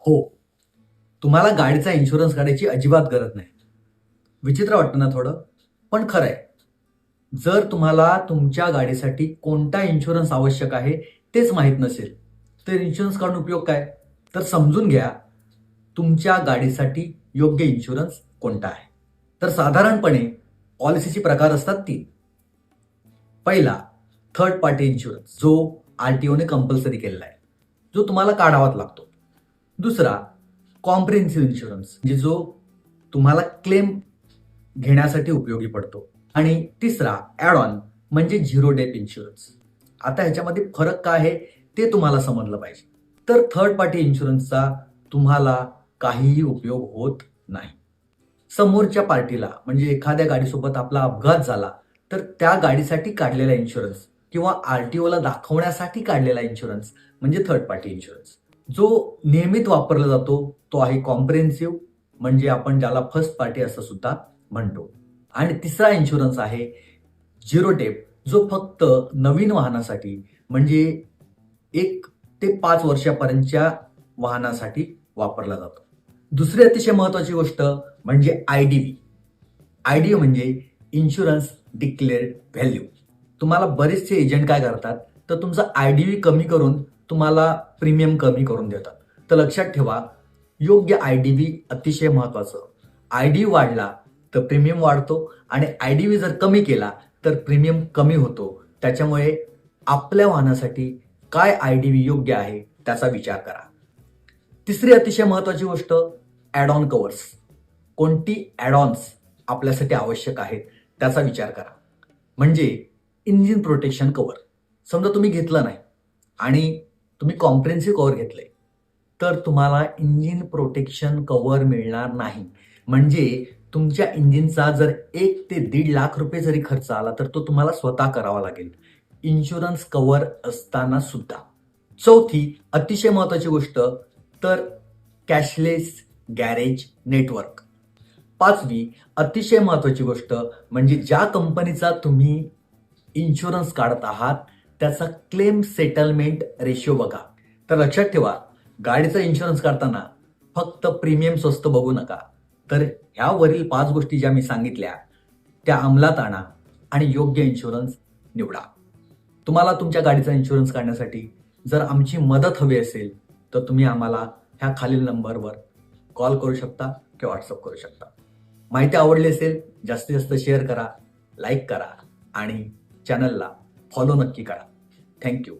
हो. तुम्हाला गाडीचा इन्शुरन्स काढायची अजिबात गरज नाही. विचित्र वाटतं ना थोडं पण खरं आहे. जर तुम्हाला तुमच्या गाडीसाठी कोणता इन्शुरन्स आवश्यक आहे तेच माहीत नसेल तर इन्शुरन्स काढून उपयोग काय? तर समजून घ्या तुमच्या गाडीसाठी योग्य इन्शुरन्स कोणता आहे? तर साधारणपणे पॉलिसीचे प्रकार असतात तीन. पहिला थर्ड पार्टी इन्शुरन्स जो आर टी ओने कंपल्सरी केलेला आहे जो तुम्हाला काढावाच लागतो. दुसरा कॉम्प्रिहेन्सिव्ह इन्शुरन्स म्हणजे जो तुम्हाला क्लेम घेण्यासाठी उपयोगी पडतो. आणि तिसरा ॲड ऑन म्हणजे झिरो डेप इन्शुरन्स आता ह्याच्यामध्ये फरक काय आहे ते तुम्हाला समजलं पाहिजे. तर थर्ड पार्टी इन्शुरन्सचा तुम्हाला काहीही उपयोग होत नाही. समोरच्या पार्टीला म्हणजे एखाद्या गाडीसोबत आपला अपघात झाला तर त्या गाडीसाठी काढलेला इन्शुरन्स किंवा आर टी ओला दाखवण्यासाठी काढलेला इन्शुरन्स म्हणजे थर्ड पार्टी इन्शुरन्स जो नियमित वापरला जातो तो आहे कॉम्प्रिहेन्सिव्ह म्हणजे आपण ज्याला फर्स्ट पार्टी असं सुद्धा म्हणतो. आणि तिसरा इन्शुरन्स आहे झिरो टेप जो फक्त नवीन वाहनासाठी म्हणजे एक ते पाच वर्षापर्यंतच्या वाहनासाठी वापरला जातो. दुसरी अतिशय महत्वाची गोष्ट म्हणजे I D V I D म्हणजे इन्शुरन्स डिक्लेअर्ड व्हॅल्यू तुम्हाला बरेचसे एजंट काय करतात तर तुमचा आय डी व्ही कमी करून तुम्हाला प्रीमियम कमी करून देतात. तर लक्षात ठेवा योग्य आय डी व्ही अतिशय महत्वाचं. आय डी वाढला तर प्रीमियम वाढतो आणि आय डी व्ही जर कमी केला तर प्रीमियम कमी होतो. त्याच्यामुळे आपल्या वाहनासाठी काय आय डी व्ही योग्य आहे त्याचा विचार करा. तिसरी अतिशय महत्वाची गोष्ट ॲड ऑन कवर्स कोणती ॲड ऑन्स आपल्यासाठी आवश्यक आहेत त्याचा विचार करा. म्हणजे इंजिन प्रोटेक्शन कवर समजा तुम्ही घेतलं नाही आणि तुम्ही कॉम्प्रेन्सिव्ह कवर घेतले तर तुम्हाला इंजिन प्रोटेक्शन कवर मिळणार नाही. म्हणजे तुमच्या इंजिनचा जर एक ते दीड लाख रुपये जरी खर्च आला तर तो तुम्हाला स्वतः करावा लागेल. इन्शुरन्स कवर असताना सुद्धा. चौथी अतिशय महत्वाची गोष्ट तर कॅशलेस गॅरेज नेटवर्क पाचवी अतिशय महत्वाची गोष्ट म्हणजे ज्या कंपनीचा तुम्ही इन्शुरन्स काढत आहात त्याचा क्लेम सेटलमेंट रेशिओ बघा. तर लक्षात ठेवा गाडीचा इन्शुरन्स काढताना फक्त प्रीमियम स्वस्त बघू नका. तर ह्यावरील पाच गोष्टी ज्या मी सांगितल्या त्या अंमलात आणा आणि योग्य इन्शुरन्स निवडा. तुम्हाला तुमच्या गाडीचा इन्शुरन्स काढण्यासाठी जर आमची मदत हवी असेल तर तुम्ही आम्हाला ह्या खालील नंबरवर कॉल करू शकता किंवा व्हॉट्सअप करू शकता. माहिती आवडली असेल जास्तीत जास्त शेअर करा लाईक करा आणि चॅनलला फॉलो नक्की करा. Thank you.